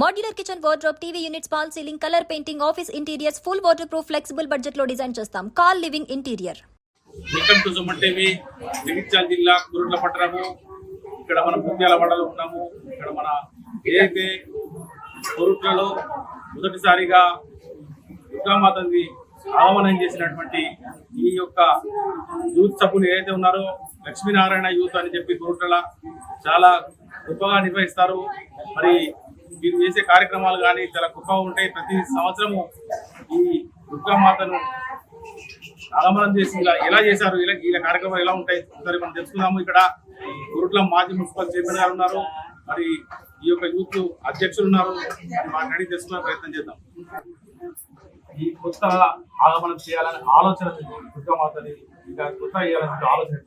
Modular kitchen wardrobe TV units fall ceiling colour painting office interiors full waterproof flexible బడ్జెట్లో design చేస్తాం. Call living interior welcome to Suman TV Jagtial జిల్లా కురుట్ల పట్టణము. ఇక్కడ మనం ముత్యాల మండలం ఉన్నాము. ఇక్కడ మన ఏదైతే కురుట్లలో మొదటిసారిగా దుర్గామాతని ఆహ్వానం చేసినటువంటి ఈ యొక్క యూత్ సభ్యులు ఏదైతే ఉన్నారో లక్ష్మీనారాయణ యూత్ అని చెప్పి కురుట్ల చాలా గొప్పగా నిర్వహిస్తారు. మరి మీరు చేసే కార్యక్రమాలు కానీ చాలా గొప్పగా ఉంటాయి. ప్రతి సంవత్సరము ఈ దుర్గామాతను ఆలంబనం చేసి ఇలా ఎలా చేశారు? ఇలా ఇలా కార్యక్రమాలు ఎలా ఉంటాయి? ఒకసారి మనం తెలుసుకుందాము. ఇక్కడ గురుట్ల మాజీ మున్సిపల్ చైర్మన్ గారు ఉన్నారు. మరి ఈ యొక్క యూత్ అధ్యక్షులు ఉన్నారు. మరి వారిని తెలుసుకునే ప్రయత్నం చేద్దాం. ఈ కొత్త ఆగమనం చేయాలనే ఆలోచన దుర్గామాతని ఇంకా కొత్త చేయాలనే ఆలోచన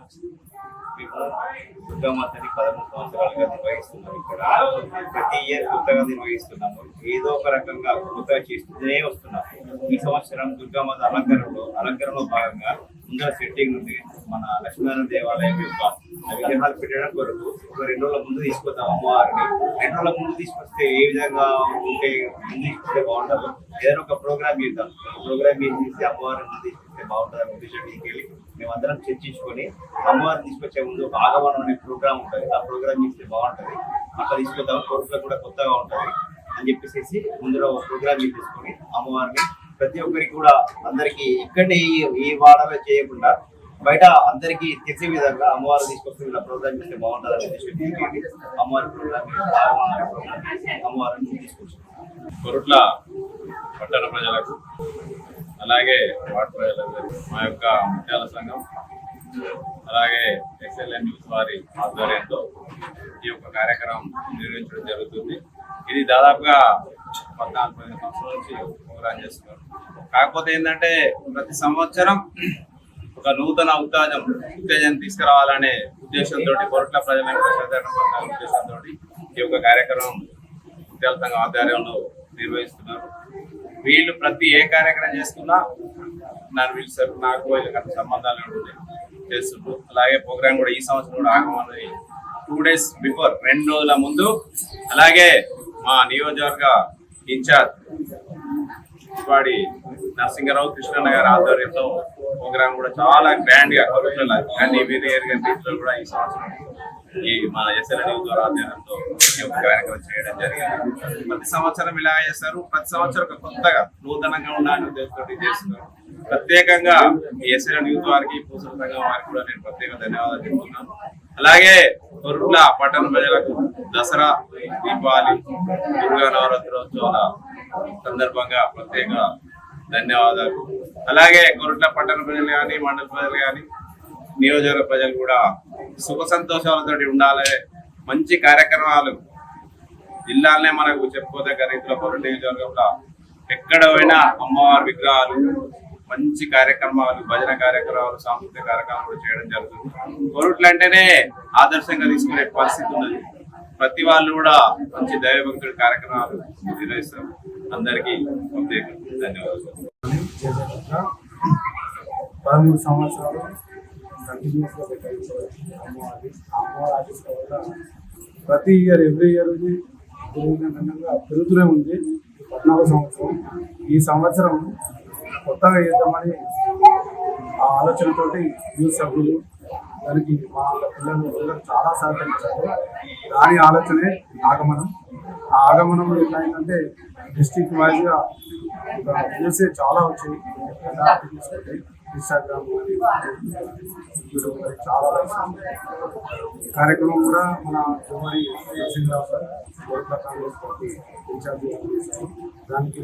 దుర్గామాతని పదమూడు సంవత్సరాలుగా నిర్వహిస్తున్నాం ఇక్కడ. ప్రతి ఇయర్ కొత్తగా నిర్వహిస్తున్నాము ఏదో ఒక రకంగా కొత్తగా చేస్తూనే వస్తున్నాం ఈ సంవత్సరం దుర్గామాత అలంకరణలో అలంకరణలో భాగంగా ముందర సెట్టింగ్ ఉంది మన లక్ష్మీనారాయణ దేవాలయం యొక్క విగ్రహాలు పెట్టడం కొరకు ఒక రెండు రోజుల ముందు తీసుకొద్దాం అమ్మవారిని. రెండు రోజుల ముందు తీసుకొస్తే ఏ విధంగా ఉంటే ముందు తీసుకుంటే బాగుంటుందో ఏదైనా ఒక ప్రోగ్రామ్ చేద్దాం. ప్రోగ్రామ్ చేసి అమ్మవారిని ముందు తీసుకుంటే బాగుంటుంది ఉద్దేశం వెళ్ళి మేమందరం చర్చించుకొని అమ్మవారిని తీసుకొచ్చే ముందు ఒక ఆగమనం అనే ప్రోగ్రామ్ ఉంటుంది. ఆ ప్రోగ్రామ్ చేస్తే బాగుంటుంది. అట్లా తీసుకొద్దాం కోర్టులో కూడా కొత్తగా ఉంటుంది అని చెప్పేసి ముందులో ఒక ప్రోగ్రామ్ తీసుకొని అమ్మవారిని ప్రతి ఒక్కరికి కూడా అందరికీ ఇక్కడే ఈ- వాడలో చేయకుండా బయట అందరికి తెలిసే విధంగా అమ్మవారు తీసుకొస్తే ఇలా ప్రోగ్రామ్ చేస్తే బాగుంటుంది అమ్మవారి ప్రోగ్రామ్ అమ్మవారిని తీసుకొచ్చాం. కొరుట్ల పట్టణ ప్రజలకు అలాగే వాటర్ మా యొక్క ముత్యాల సంఘం అలాగే ఎస్ఎల్ఎన్ న్యూస్ వారి ఆధ్వర్యంలో ఈ యొక్క కార్యక్రమం నిర్వహించడం జరుగుతుంది. ఇది దాదాపుగా పద్నాలుగు పదిహేను సంవత్సరాల నుంచి ప్రోగ్రాం చేస్తున్నారు. కాకపోతే ఏంటంటే ప్రతి సంవత్సరం ఒక నూతన ఉత్తేజం ఉత్తేజం తీసుకురావాలనే ఉద్దేశంతో పొరట్ల ప్రజల ప్రజాదరణ ఉద్దేశంతో ఈ యొక్క కార్యక్రమం ముత్యాల సంఘం ఆధ్వర్యంలో నిర్వహిస్తున్నారు. వీళ్ళు ప్రతి ఏ కార్యక్రమం చేస్తున్నా నన్ను పిలుస్తారు నాకు వీళ్ళకి అంత సంబంధాలు ఉంటాయి చేస్తుండ్రు. అలాగే ప్రోగ్రామ్ కూడా ఈ సంవత్సరం కూడా ఆగమన్నది టూ డేస్ బిఫోర్ రెండు రోజుల ముందు. అలాగే మా నియోజకవర్గ ఇన్ఛార్జ్ వాడి నరసింహరావు కృష్ణన్న గారి ఆధ్వర్యంలో ప్రోగ్రామ్ కూడా చాలా గ్రాండ్గా కొరట్ల అన్ని వేరే రీతిలో కూడా ఈ సంవత్సరం ఈ మన ఎస్ఎల్ఎన్యూ ద్వారా ఆధ్వర్యంలో ఈ యొక్క కార్యక్రమం చేయడం జరిగింది. ప్రతి సంవత్సరం ఇలా చేస్తారు. ప్రతి సంవత్సరం ఒక కొత్తగా నూతనంగా ఉండాలని ఉద్దేశంతో చేస్తున్నారు. ప్రత్యేకంగా ఈ ఎస్ఎల్ఎన్ యూత్ వారికి పూసల సంఘం వారికి కూడా నేను ప్రత్యేక ధన్యవాదాలు చెప్తున్నాను. అలాగే కొరుట్ల పట్టణ ప్రజలకు దసరా దీపావళి దుర్గా నవరాత్రోత్సవాల సందర్భంగా ప్రత్యేక ధన్యవాదాలు. అలాగే కొరుట్ల పట్టణ ప్రజలు కానీ మండల ప్రజలు కానీ నియోజకవర్గ ప్రజలు కూడా సుఖ సంతోషాలతో ఉండాలి. మంచి కార్యక్రమాలు. జిల్లాలనే మనకు చెప్పుకోదగ్గ రీతిలో కొరుట్ల నియోజకవర్గంలో. ఎక్కడ పోయినా అమ్మవారి విగ్రహాలు మంచి కార్యక్రమాలు భజన కార్యక్రమాలు సాంస్కృతిక కార్యక్రమాలు చేయడం జరుగుతుంది. కొరుట్లు అంటేనే ఆదర్శంగా తీసుకునే పరిస్థితి ఉన్నది. ప్రతి వాళ్ళు కూడా మంచి దైవభక్తుడి కార్యక్రమాలు నిర్వహిస్తారు. అందరికీ ప్రత్యేక ధన్యవాదాలు. పదమూడు సంవత్సరాలు పెట్టారు అమ్మవారి అమ్మవారి ఆశీస్సుల వల్ల ప్రతి ఇయర్ ఎవ్రీ ఇయర్ పెరుగుతూనే ఉంది. పద్నాలుగు సంవత్సరం. ఈ సంవత్సరం కొత్తగా చేద్దామని ఆ ఆలోచనతోటి యూత్ సభ్యులు దానికి మా పిల్లలు అందరూ చాలా సహకరించారు. దాని ఆలోచనే ఆగమనం. ఆ ఆగమనంలో ఎట్లా అయిందంటే డిస్ట్రిక్ట్ వైజ్గా న్యూసే చాలా వచ్చాయి ఇన్స్టాగ్రామ్ చాలా కార్యక్రమం కూడా మన కుమారి నరసింహరావు సార్ కోట్ల కాంగ్రెస్ పార్టీ ఇన్ఛార్జి చేశారు. దానికి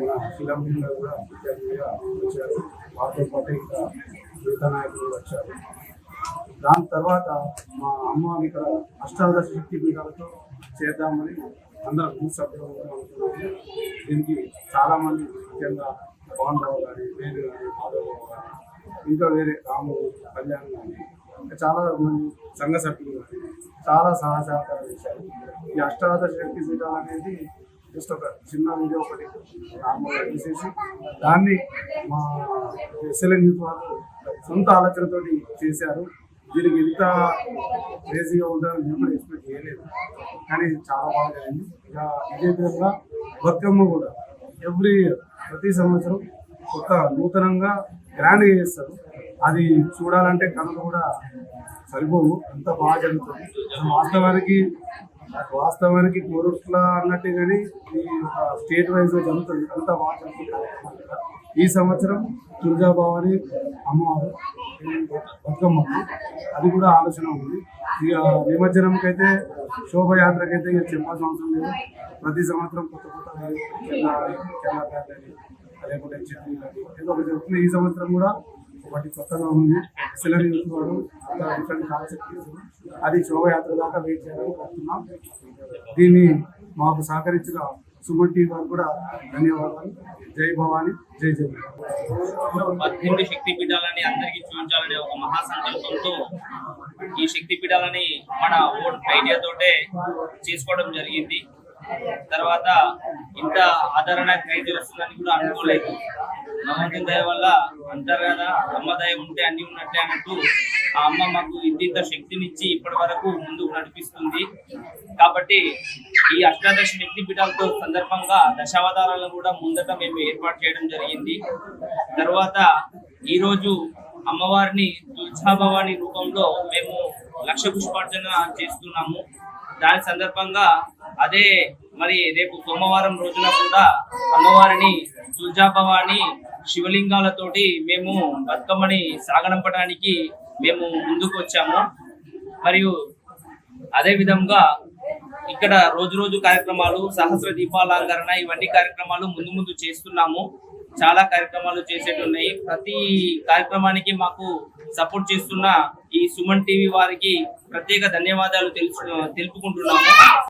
మన ఫిలం గారు కూడా ఇన్ఛార్జిగా వచ్చారు. వారితో పాటు ఇంకా మిగతా నాయకులు వచ్చారు. దాని తర్వాత మా అమ్మ ఇక్కడ అష్టాదశ శక్తి పీఠాలతో చేద్దామని అందరం గ్రూప్ సభ్యులు అనుకున్నాము దీనికి చాలామంది ముఖ్యంగా పవన్ రావు గారి వేణు గారి మాధవ్ గారు ఇంట్లో వేరే రాము కళ్యాణ్ కానీ చాలా మంది సంఘ సభ్యులు కానీ చాలా సహాయ సహకారం చేశారు. ఈ అష్టాదశ శక్తి పీఠాలు అనేది జస్ట్ ఒక చిన్న వీడియో ఒకటి నార్మల్గా తీసేసి దాన్ని మా ఎస్ఎల్ఎన్ యూత్ వాళ్ళు సొంత ఆలోచనతో చేశారు. దీనికి ఇంత క్రేజీగా ఉండాలని నేను కూడా ఎక్స్పెక్ట్ చేయలేదు. కానీ చాలా బాగా జరిగింది ఇక ఇదే విధంగా బతుకమ్మ కూడా ఎవ్రీ ఇయర్ ప్రతి సంవత్సరం కొత్త నూతనంగా గ్రాండ్ చేస్తారు. అది చూడాలంటే కనులు కూడా సరిపోవు. అంత బాగా జరుగుతుంది. వాస్తవానికి వాస్తవానికి కోరుట్ల అన్నట్టు కానీ ఈ స్టేట్ వైజ్ జరుగుతుంది. అంత బాగా జరుగుతుంది. ఈ సంవత్సరం దుర్గాభవాని అమ్మవారు బతుకమ్మ. అది కూడా ఆలోచన ఉంది. ఇక నిమజ్జనంకి అయితే శోభయాత్రకైతే ఇక చెప్పాల్సిన అవసరం లేదు. ప్రతి సంవత్సరం కొత్త కొత్త లేకుంటే చెట్లు ఏదో ఒకటి జరుగుతుంది. ఈ సంవత్సరం కూడా ఒకటి కొత్తగా ఉంది. సిలరీ వారు డిఫరెంట్ కాన్సెప్ట్ అది శోభయాత్ర దాకా వెయిట్ చేయాలని కోరుతున్నాం దీన్ని మాకు సహకరించిన సుమన్ టీవీ వారు కూడా ధన్యవాదాలు. జై భవాని జై జై పద్దెనిమిది శక్తి పీఠాలని అందరికీ చూపించాలనే ఒక మహాసంకల్పంతో ఈ శక్తి పీఠాలని మన ఓన్ ఐడియాతోటే చేసుకోవడం జరిగింది. తర్వాత ఇంత ఆదరణ ఖైదీ వస్తుందని కూడా అనుకోలేదు. నమ్మకం దయ వల్ల అంటారు కదా అమ్మ దయ ఉంటే అన్ని ఉన్నట్లే అన్నట్టు ఆ అమ్మ మాకు ఇంత శక్తినిచ్చి ఇప్పటి వరకు ముందుకు నడిపిస్తుంది. కాబట్టి ఈ అష్టాదశ శక్తి పీఠాలతో సందర్భంగా దశావతారాలను కూడా ముందట మేము ఏర్పాటు చేయడం జరిగింది. తర్వాత ఈ రోజు అమ్మవారిని తులసాభవాని రూపంలో మేము లక్ష పుష్పార్చన చేస్తున్నాము. దాని సందర్భంగా అదే మరి రేపు సోమవారం రోజున కూడా అమ్మవారిని తులజాభవాని శివలింగాలతోటి మేము బతుకమ్మని సాగనంపడానికి మేము ముందుకు వచ్చాము. మరియు అదే విధంగా ఇక్కడ రోజు రోజు కార్యక్రమాలు సహస్ర దీపాలంకరణ ఇవన్నీ కార్యక్రమాలు ముందు ముందు చేస్తున్నాము. చాలా కార్యక్రమాలు చేసేటు ఉన్నాయి ప్రతి కార్యక్రమానికి మాకు సపోర్ట్ చేస్తున్న ఈ సుమన్ టీవీ వారికి ప్రత్యేక ధన్యవాదాలు తెలుసు తెలుపుకుంటున్నాము.